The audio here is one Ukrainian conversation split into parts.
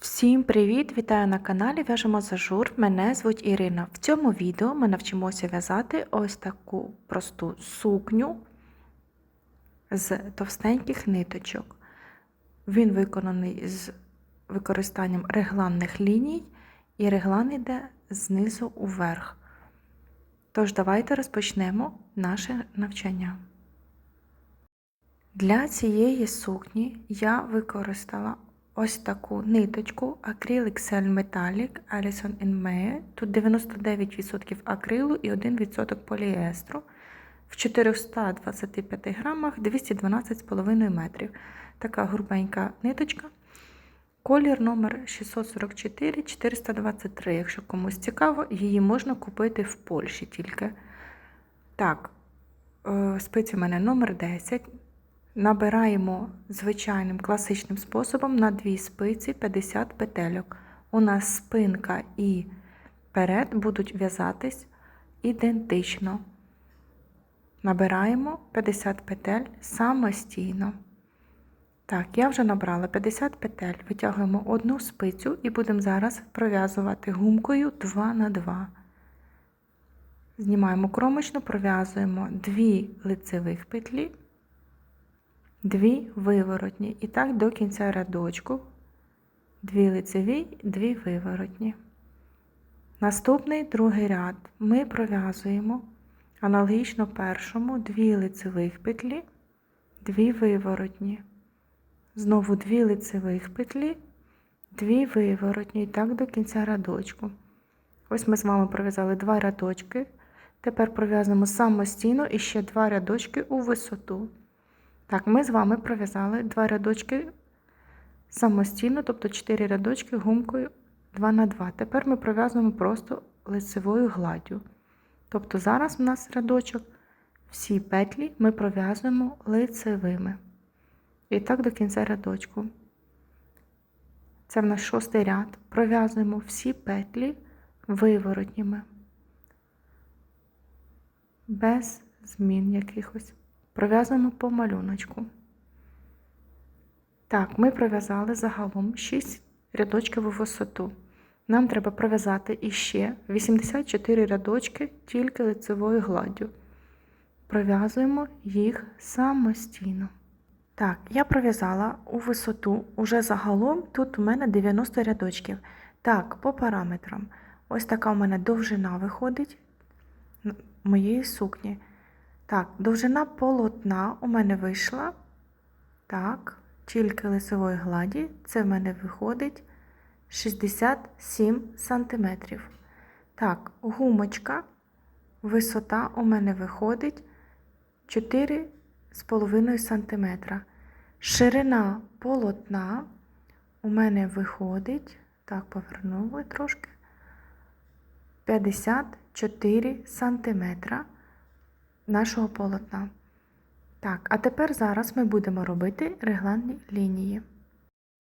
Всім привіт! Вітаю на каналі В'яжемо зажур. Мене звуть Ірина. В цьому відео ми навчимося в'язати ось таку просту сукню з товстеньких ниточок. Він виконаний з використанням регланних ліній, і реглан йде знизу уверх. Тож, давайте розпочнемо наше навчання. Для цієї сукні я використала ось таку ниточку Acrylic Cell Metallic Alison May. Тут 99% акрилу і 1% поліестру. В 425 грамах 212,5 метрів. Така грубенька ниточка. Колір номер 644 423. Якщо комусь цікаво, її можна купити в Польщі тільки. Так, е, спиці в мене номер 10. Набираємо звичайним класичним способом на дві спиці 50 петельок. У нас спинка і перед будуть в'язатись ідентично. Набираємо 50 петель самостійно. Так, я вже набрала 50 петель, витягуємо одну спицю і будемо зараз пров'язувати гумкою 2 на 2. Знімаємо кромочну, пров'язуємо 2 лицевих петлі. Дві виворотні. І так до кінця рядочку. Дві лицеві, дві виворотні. Наступний другий ряд ми пров'язуємо аналогічно першому дві лицевих петлі, дві виворотні. Знову дві лицевих петлі, дві виворотні. І так до кінця рядочку. Ось ми з вами пров'язали два рядочки. Тепер пров'язуємо самостійно і ще два рядочки у висоту. Так, ми з вами пров'язали два рядочки самостійно, тобто 4 рядочки гумкою 2 на 2. Тепер ми пров'язуємо просто лицевою гладдю. Тобто зараз у нас рядочок, всі петлі ми пров'язуємо лицевими. І так до кінця рядочку. Це в нас шостий ряд. Пров'язуємо всі петлі виворотніми, без змін якихось пров'язуємо по малюночку. Так, ми пров'язали загалом 6 рядочків у висоту. Нам треба пров'язати іще 84 рядочки тільки лицевою гладдю. Пров'язуємо їх самостійно. Так, я пров'язала у висоту уже загалом, тут у мене 90 рядочків. Так, по параметрам. Ось така у мене довжина виходить моєї сукні. Так, довжина полотна у мене вийшла. Так, тільки лицевої гладі. Це в мене виходить 67 см. Так, гумочка, висота у мене виходить 4,5 см. Ширина полотна у мене виходить, так, повернули трошки, 54 см нашого полотна. Так, а тепер зараз ми будемо робити регланні лінії.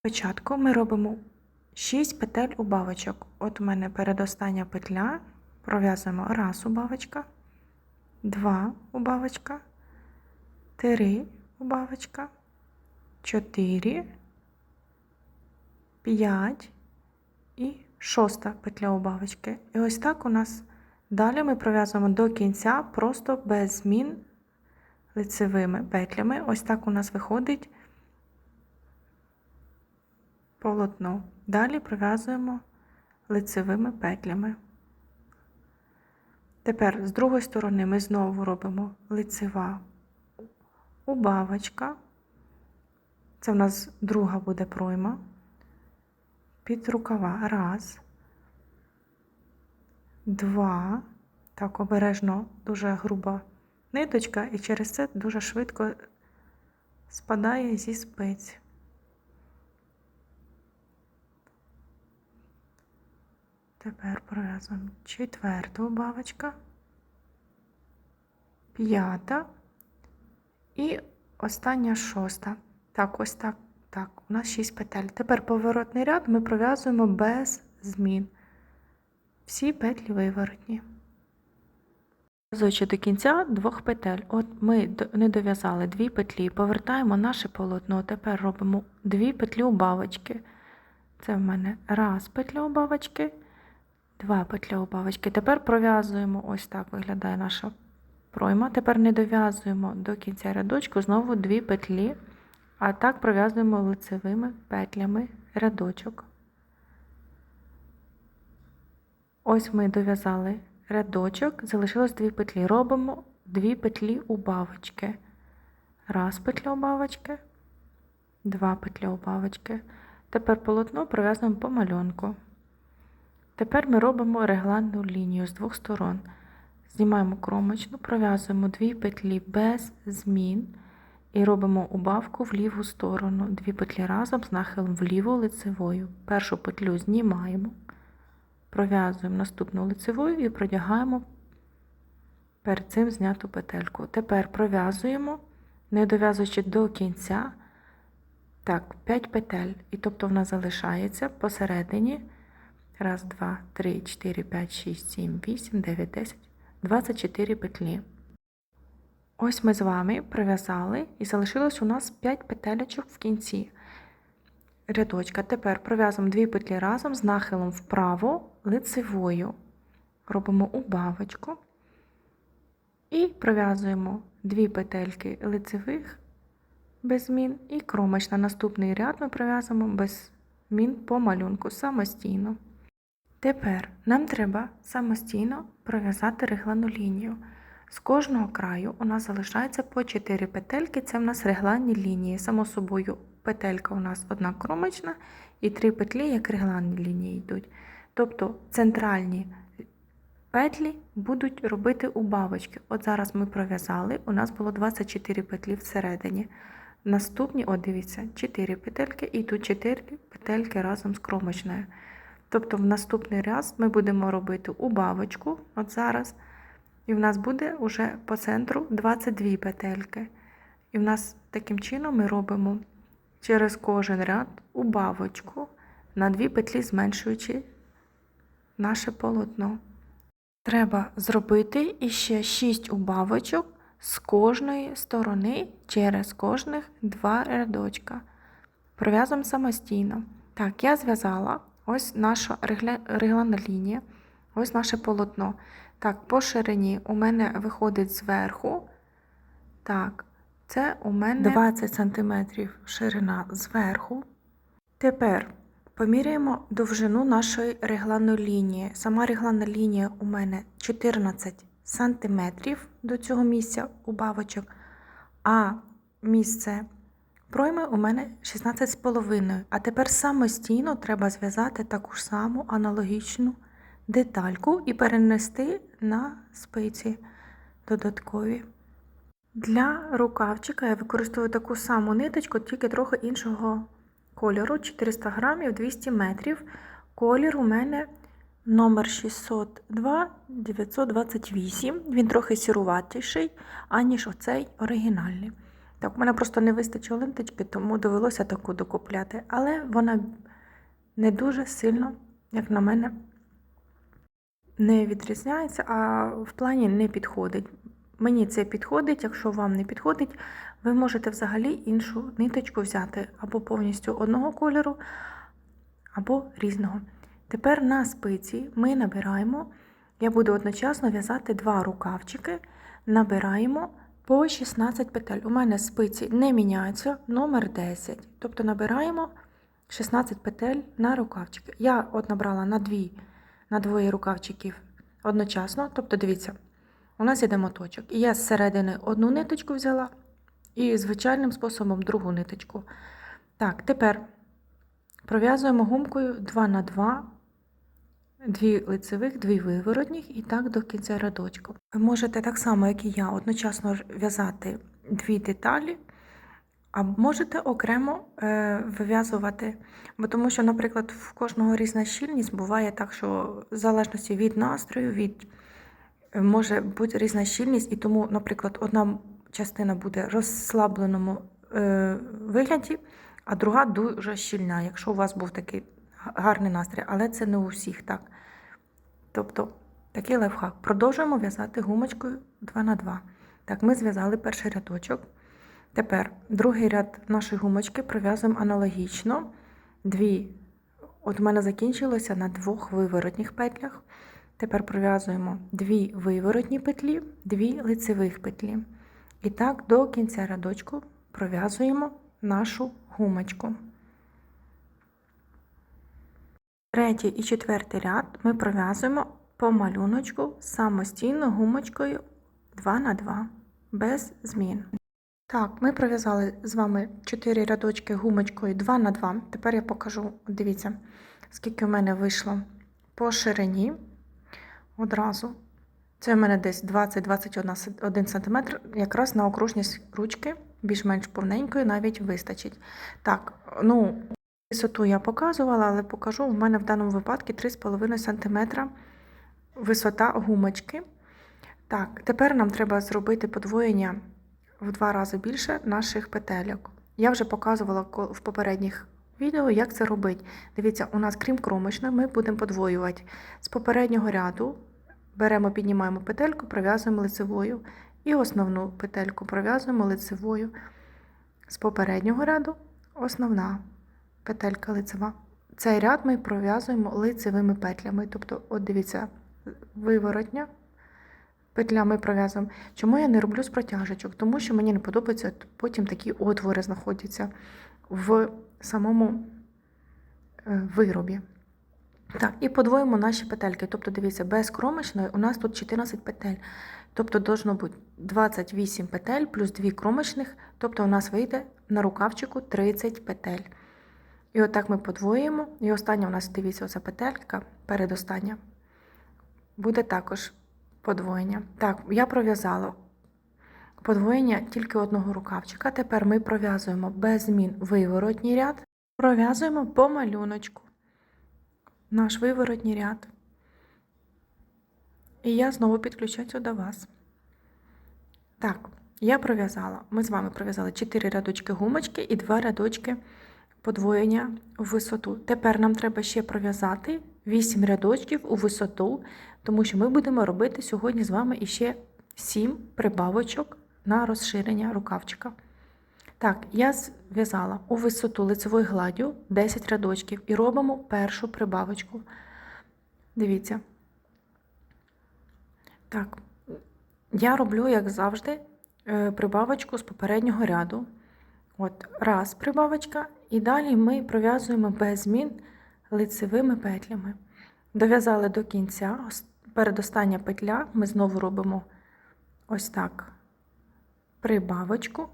Спочатку ми робимо 6 петель убавочок. От у мене передостання петля, пров'язуємо раз убавочка, 2 убавочка, 3 убавочка, 4, 5 і шоста петля убавочки. І ось так у нас Далі ми пров'язуємо до кінця просто без змін лицевими петлями. Ось так у нас виходить полотно. Далі пров'язуємо лицевими петлями. Тепер з другої сторони ми знову робимо лицева убавочка. Це в нас друга буде пройма. Під рукава. Раз два. Так, обережно дуже груба ниточка, і через це дуже швидко спадає зі спиць. Тепер пров'язуємо четверту бабочка, п'ята і остання шоста. Так, ось так. Так, у нас 6 петель. Тепер поворотний ряд ми пров'язуємо без змін всі петлі виворотні. Зв'язуючи до кінця двох петель. От ми не дов'язали дві петлі, повертаємо наше полотно. Тепер робимо дві петлі убавочки. Це в мене раз петля убавочки, два петля убавочки. Тепер пров'язуємо, ось так виглядає наша пройма. Тепер не дов'язуємо до кінця рядочку знову дві петлі, а так пров'язуємо лицевими петлями рядочок. Ось ми дов'язали рядочок, залишилось дві петлі. Робимо дві петлі убавочки. Раз петля убавочки, два петля убавочки. Тепер полотно пров'язуємо по малюнку. Тепер ми робимо регланну лінію з двох сторон. Знімаємо кромочну, пров'язуємо дві петлі без змін і робимо убавку в ліву сторону. Дві петлі разом з нахилом вліво лицевою. Першу петлю знімаємо, пров'язуємо наступну лицевою і продягаємо перед цим зняту петельку. Тепер пров'язуємо, не дов'язуючи до кінця. Так, 5 петель. І тобто в нас залишається посередині. Раз, два, три, чотири, п'ять, шість, сім, вісім, дев'ять, десять, 24 петлі. Ось ми з вами пров'язали і залишилось у нас 5 петелечок в кінці рядочка. Тепер пров'язуємо 2 петлі разом з нахилом вправо лицевою. Робимо убавочку. І пров'язуємо 2 петельки лицевих без змін і кромочна. Наступний ряд ми пров'язуємо без змін по малюнку самостійно. Тепер нам треба самостійно пров'язати реглану лінію. З кожного краю у нас залишається по 4 петельки, це в нас регланні лінії. Само собою, петелька у нас одна кромочна і 3 петлі, як регланні лінії йдуть. Тобто центральні петлі будуть робити убавочки. От зараз ми пров'язали, у нас було 24 петлі всередині. Наступні, от дивіться, 4 петельки і тут 4 петельки разом з кромочною. Тобто в наступний раз ми будемо робити убавочку, от зараз, і в нас буде вже по центру 22 петельки. І в нас таким чином ми робимо через кожен ряд убавочку на 2 петлі, зменшуючи наше полотно. Треба зробити іще 6 убавочок з кожної сторони через кожних два рядочка. Пров'язуємо самостійно. Так, я зв'язала ось наша регланна лінія, ось наше полотно. Так, по ширині у мене виходить зверху. Так, це у мене 20 см ширина зверху. Тепер поміряємо довжину нашої регланної лінії. Сама регланна лінія у мене 14 см до цього місця убавочок, а місце пройми у мене 16,5. А тепер самостійно треба зв'язати таку ж саму аналогічну детальку і перенести на спиці додаткові. Для рукавчика я використовую таку саму ниточку, тільки трохи іншого кольору 400 грамів 200 метрів. Колір у мене номер 602 928. Він трохи сіруватіший, аніж оцей оригінальний. Так, у мене просто не вистачило ленточки, тому довелося таку докупляти. Але вона не дуже сильно, як на мене, не відрізняється, а в плані не підходить. Мені це підходить, якщо вам не підходить, ви можете взагалі іншу ниточку взяти або повністю одного кольору, або різного. Тепер на спиці ми набираємо, я буду одночасно в'язати два рукавчики, набираємо по 16 петель. У мене спиці не міняються, номер 10. Тобто набираємо 16 петель на рукавчики. Я от набрала на дві, на двоє рукавчиків одночасно. Тобто, дивіться, у нас іде моточок. І я з середини одну ниточку взяла і звичайним способом другу ниточку. Так, тепер пров'язуємо гумкою 2 на 2, дві лицевих, дві виворотніх і так до кінця рядочку. Ви можете так само, як і я, одночасно в'язати дві деталі, а можете окремо е, вив'язувати. Бо тому що, наприклад, в кожного різна щільність буває так, що в залежності від настрою, від е, може бути різна щільність, і тому, наприклад, одна частина буде в розслабленому е, вигляді, а друга дуже щільна, якщо у вас був такий гарний настрій, але це не у всіх так. Тобто такий лайфхак. Продовжуємо в'язати гумочкою 2 на 2. Так, ми зв'язали перший рядочок. Тепер другий ряд нашої гумочки пров'язуємо аналогічно. Дві От у мене закінчилося на двох виворотніх петлях. Тепер пров'язуємо дві виворотні петлі, дві лицевих петлі. І так до кінця рядочку пров'язуємо нашу гумочку. Третій і четвертий ряд ми пров'язуємо по малюночку самостійно гумочкою 2 на 2 без змін. Так, ми пров'язали з вами 4 рядочки гумочкою 2 на 2. Тепер я покажу, дивіться, скільки в мене вийшло по ширині одразу. Це в мене десь 20-21 см, якраз на окружність ручки, більш-менш повненької, навіть вистачить. Так, ну, висоту я показувала, але покажу, в мене в даному випадку 3,5 см висота гумочки. Так, тепер нам треба зробити подвоєння в два рази більше наших петельок. Я вже показувала в попередніх відео, як це робити. Дивіться, у нас, крім кромочної, ми будемо подвоювати з попереднього ряду. Беремо, піднімаємо петельку, пров'язуємо лицевою. І основну петельку пров'язуємо лицевою. З попереднього ряду основна петелька лицева. Цей ряд ми пров'язуємо лицевими петлями. Тобто, от дивіться, виворотня. Петля ми пров'язуємо. Чому я не роблю з протяжечок? Тому що мені не подобається, потім такі отвори знаходяться в самому виробі. Так, і подвоїмо наші петельки. Тобто, дивіться, без кромочної у нас тут 14 петель. Тобто, должно бути 28 петель плюс 2 кромочних, тобто у нас вийде на рукавчику 30 петель. І отак ми подвоїмо. І остання у нас, дивіться, оця петелька, передостання, буде також подвоєння. Так, я пров'язала подвоєння тільки одного рукавчика. Тепер ми пров'язуємо без змін виворотній ряд, пров'язуємо по малюночку наш виворотній ряд. І я знову підключаюся до вас. Так, я пров'язала. Ми з вами пров'язали 4 рядочки гумочки і 2 рядочки подвоєння в висоту. Тепер нам треба ще пров'язати 8 рядочків у висоту, тому що ми будемо робити сьогодні з вами іще 7 прибавочок на розширення рукавчика. Так, я зв'язала у висоту лицевою гладдю 10 рядочків і робимо першу прибавочку. Дивіться. Так, я роблю, як завжди, е, прибавочку з попереднього ряду. От, раз прибавочка, і далі ми пров'язуємо без змін лицевими петлями. Дов'язали до кінця, передостання петля, ми знову робимо ось так прибавочку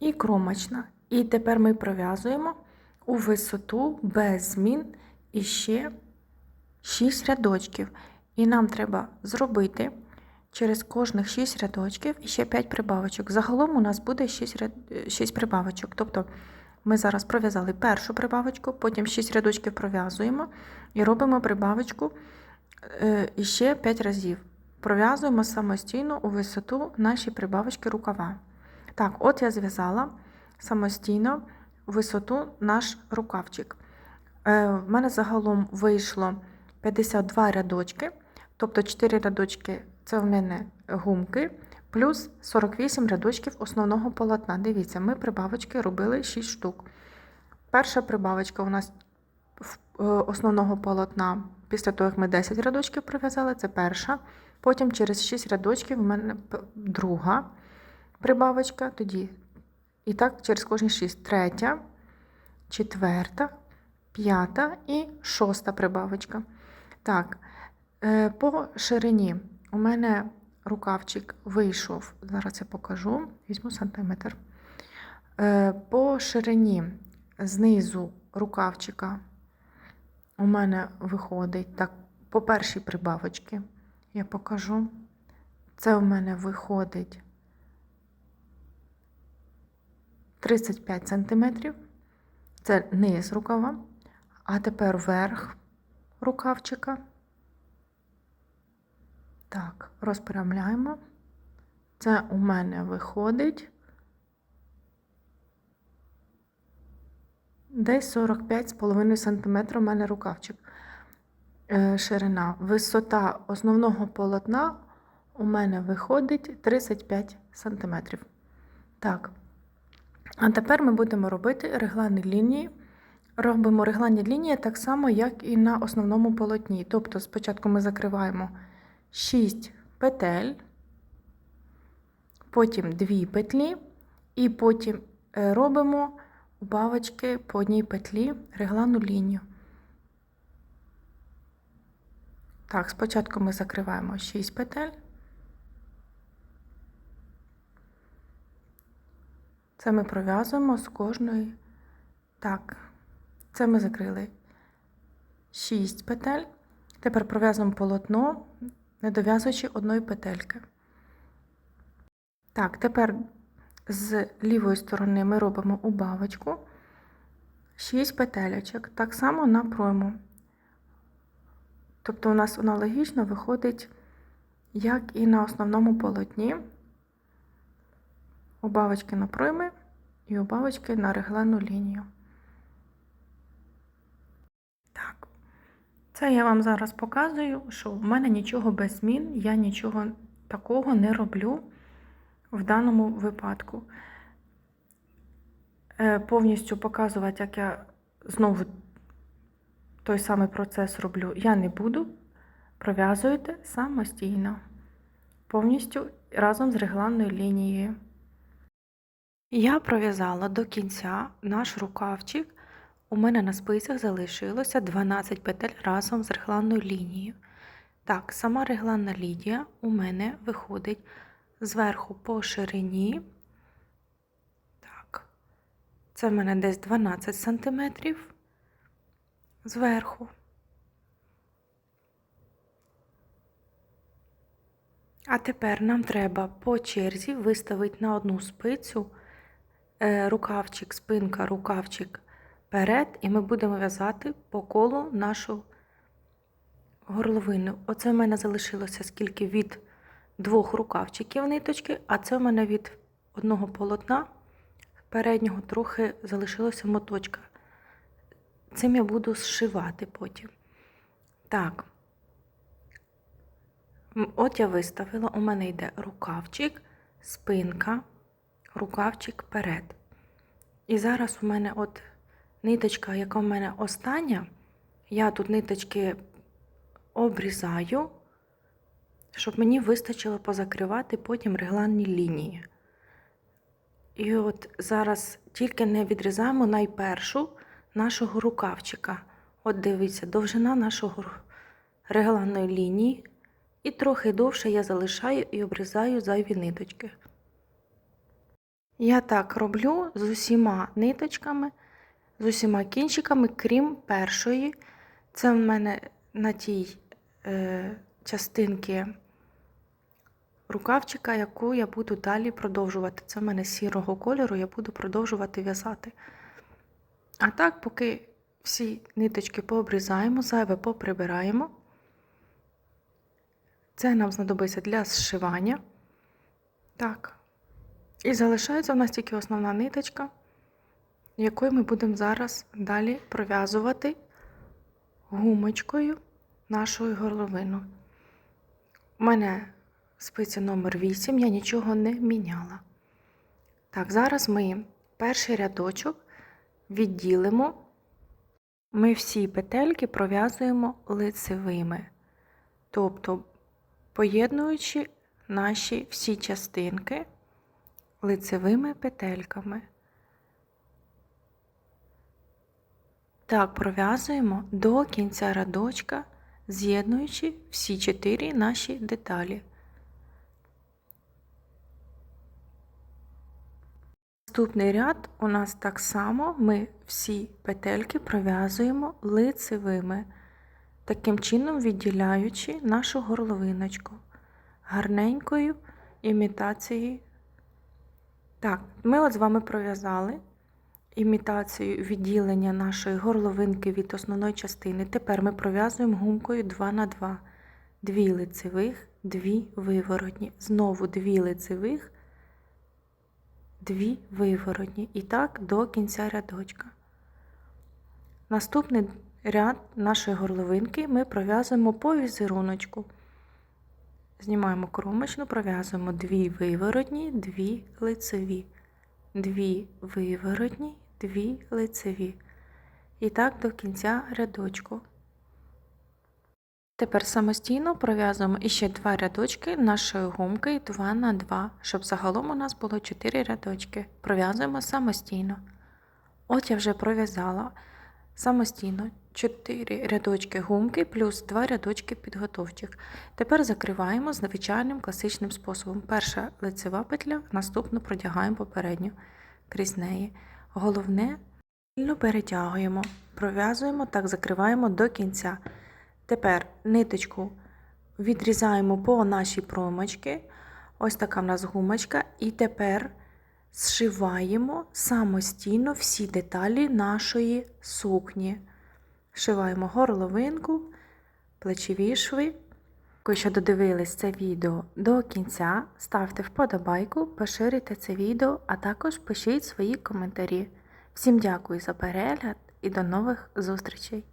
і кромочна. І тепер ми пров'язуємо у висоту без змін і ще 6 рядочків. І нам треба зробити через кожних 6 рядочків і ще 5 прибавочок. Загалом у нас буде 6 ряд... 6 прибавочок. Тобто ми зараз пров'язали першу прибавочку, потім 6 рядочків пров'язуємо і робимо прибавочку е, ще 5 разів. Пров'язуємо самостійно у висоту наші прибавочки рукава. Так, от я зв'язала самостійно висоту наш рукавчик. Е, В мене загалом вийшло 52 рядочки, тобто 4 рядочки це в мене гумки, плюс 48 рядочків основного полотна. Дивіться, ми прибавочки робили 6 штук. Перша прибавочка у нас е, основного полотна, після того, як ми 10 рядочків прив'язали, це перша. Потім через 6 рядочків у мене друга прибавочка, тоді. І так, через кожні 6. Третя, четверта, п'ята і шоста прибавочка. Так, е, по ширині у мене рукавчик вийшов, зараз я покажу, візьму сантиметр. Е, по ширині знизу рукавчика у мене виходить так, по першій прибавочці я покажу. Це у мене виходить 35 см. Це низ рукава, а тепер верх рукавчика. Так, розпрямляємо. Це у мене виходить десь 45,5 см у мене рукавчик. Е, ширина. Висота основного полотна у мене виходить 35 см. Так. А тепер ми будемо робити реглани лінії Робимо регланні лінії так само, як і на основному полотні. Тобто спочатку ми закриваємо 6 петель, потім 2 петлі, і потім е, робимо у бавочки по одній петлі регланну лінію. Так, спочатку ми закриваємо 6 петель. Це ми пров'язуємо з кожної. Так, це ми закрили 6 петель. Тепер пров'язуємо полотно, не дов'язуючи одної петельки. Так, тепер з лівої сторони ми робимо убавочку 6 петелечок. Так само на пройму. Тобто у нас аналогічно виходить, як і на основному полотні. Убавочки на пройми і убавочки на регланну лінію. Це я вам зараз показую, що в мене нічого без змін, я нічого такого не роблю в даному випадку. Е, Повністю показувати, як я знову той самий процес роблю, я не буду. Пров'язуєте самостійно, повністю разом з регланною лінією. Я пров'язала до кінця наш рукавчик. У мене на спицях залишилося 12 петель разом з регланною лінією. Так, сама регланна лінія у мене виходить зверху по ширині. Так, це в мене десь 12 см зверху. А тепер нам треба по черзі виставити на одну спицю е, рукавчик, спинка, рукавчик перед, і ми будемо в'язати по колу нашу горловину. Оце в мене залишилося скільки від двох рукавчиків ниточки, а це в мене від одного полотна переднього трохи залишилося моточка. Цим я буду зшивати потім. Так. От я виставила, у мене йде рукавчик, спинка, рукавчик перед. І зараз у мене от ниточка, яка в мене остання, я тут ниточки обрізаю, щоб мені вистачило позакривати потім регланні лінії. І от зараз тільки не відрізаємо найпершу нашого рукавчика. От дивіться, довжина нашого регланної лінії. І трохи довше я залишаю і обрізаю зайві ниточки. Я так роблю з усіма ниточками, з усіма кінчиками, крім першої. Це в мене на тій е, частинці рукавчика, яку я буду далі продовжувати. Це в мене сірого кольору, я буду продовжувати в'язати. А так, поки всі ниточки пообрізаємо, зайве поприбираємо. Це нам знадобиться для зшивання. Так. І залишається у нас тільки основна ниточка, якою ми будемо зараз далі пров'язувати гумочкою нашу горловину. У мене спиця номер 8, я нічого не міняла. Так, зараз ми перший рядочок відділимо. Ми всі петельки пров'язуємо лицевими. Тобто поєднуючи наші всі частинки лицевими петельками. Так пров'язуємо до кінця рядочка, з'єднуючи всі чотири наші деталі. Наступний ряд у нас так само ми всі петельки пров'язуємо лицевими таким чином відділяючи нашу горловиночку гарненькою імітацією. Так, ми от з вами пров'язали імітацію відділення нашої горловинки від основної частини. Тепер ми пров'язуємо гумкою 2 на 2. Дві лицевих, дві виворотні. Знову дві лицевих, дві виворотні. І так до кінця рядочка. Наступний ряд нашої горловинки ми пров'язуємо по візеруночку. Знімаємо кромочну, пров'язуємо дві виворотні, дві лицеві, дві виворотні, дві лицеві. І так до кінця рядочку. Тепер самостійно пров'язуємо іще два рядочки нашої гумки 2 на 2, щоб загалом у нас було 4 рядочки. Пров'язуємо самостійно. От я вже пров'язала самостійно 4 рядочки гумки плюс 2 рядочки підготовчих. Тепер закриваємо звичайним класичним способом. Перша лицева петля, наступну продягаємо попередню крізь неї. Головне Вільно перетягуємо, пров'язуємо, так закриваємо до кінця. Тепер ниточку відрізаємо по нашій промочці. Ось така в нас гумочка. І тепер зшиваємо самостійно всі деталі нашої сукні. Шиваємо горловинку, плечові шви. Дякую, що додивились це відео до кінця. Ставте вподобайку, поширюйте це відео, а також пишіть свої коментарі. Всім дякую за перегляд і до нових зустрічей!